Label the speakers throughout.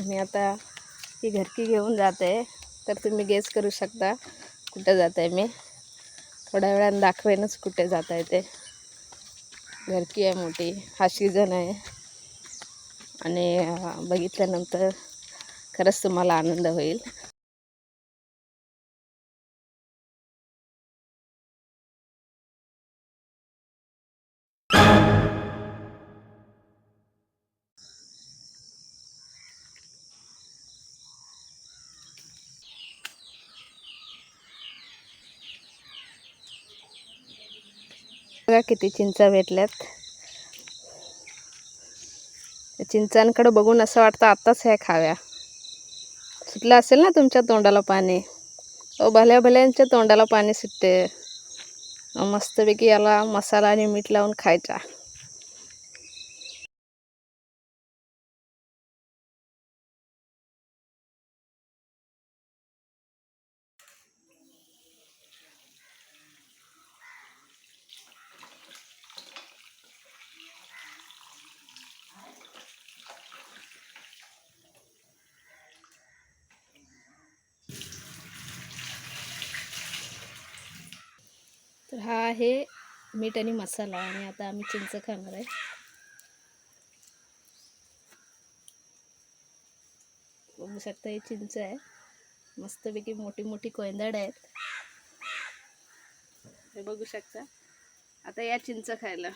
Speaker 1: मी आता ही घरकी घेऊन जात. आहे तर तुम्ही गेस करू शकता कुठे जात आहे मी. थोड्या वेळानं दाखवेनच कुठे जात आहे ते. घरकी आहे मोठी हा सीझन आहे. आणि बघितल्यानंतर खरंच तुम्हाला आनंद होईल. बघा किती चिंचा भेटल्यात. चिंचांकडे बघून असं वाटतं आत्ताच ह्या खाव्या. सुटलं असेल ना तुमच्या तोंडाला पाणी? ओ भल्या भल्यांच्या तोंडाला पाणी सुटते मस्तपैकी याला मसाला आणि मीठ लावून खायचा. तर हा आहे मीठ आणि मसाला आणि आता आम्ही चिंच खाणार आहे. बघू शकता हे चिंच आहे. मस्तपैकी मोठी मोठी कोयंदाड आहेत. हे बघू शकता. आता या चिंच खायला.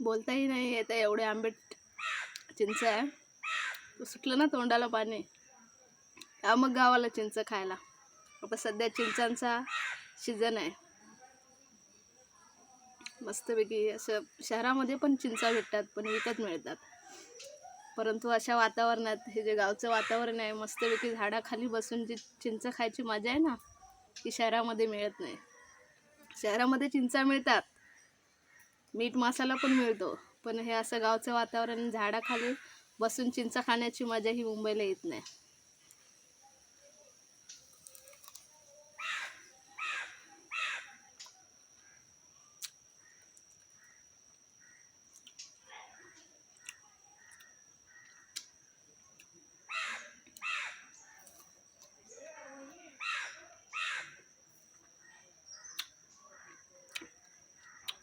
Speaker 1: बोलताही नाही येत आहे एवढे आंबेट चिंच आहे. सुटलं ना तोंडाला पाणी. हा मग गावाला चिंच खायला. आता सध्या चिंचांचा सीझन आहे. मस्तपैकी असं शहरामध्ये पण चिंचा भेटतात पण विकत मिळतात. परंतु अशा वातावरणात हे जे गावचं वातावरण आहे मस्तपैकी झाडाखाली बसून जी चिंच खायची मजा आहे ना ती शहरामध्ये मिळत नाही. शहरामध्ये चिंचा मिळतात मीठ मसाला पण मिळतो. पण हे असं गावचं वातावरण झाडाखाली बसून चिंच खाण्याची मजा ही मुंबईला येत नाही.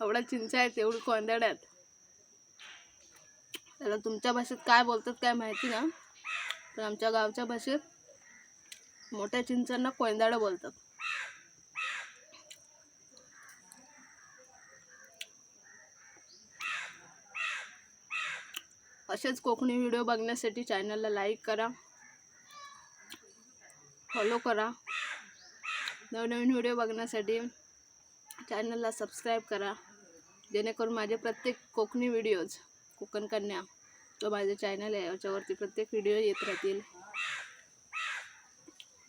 Speaker 1: एवढ्या चिंचा आहेत एवढी कोंदड्यात आहेत. त्याला तुमच्या भाषेत काय बोलतात काय माहिती ना पण आमच्या गावच्या भाषेत मोठ्या चिंचांना कोयंदाडं बोलतात. असेच कोकणी व्हिडिओ बघण्यासाठी चॅनलला लाईक करा फॉलो करा. नवनवीन व्हिडिओ बघण्यासाठी चॅनलला सबस्क्राईब करा. जेणेकरून माझे प्रत्येक कोकणी व्हिडिओज कोकण कन्या तो माझे चॅनल आहे याच्यावरती प्रत्येक व्हिडिओ येत राहतील.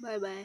Speaker 1: Bye bye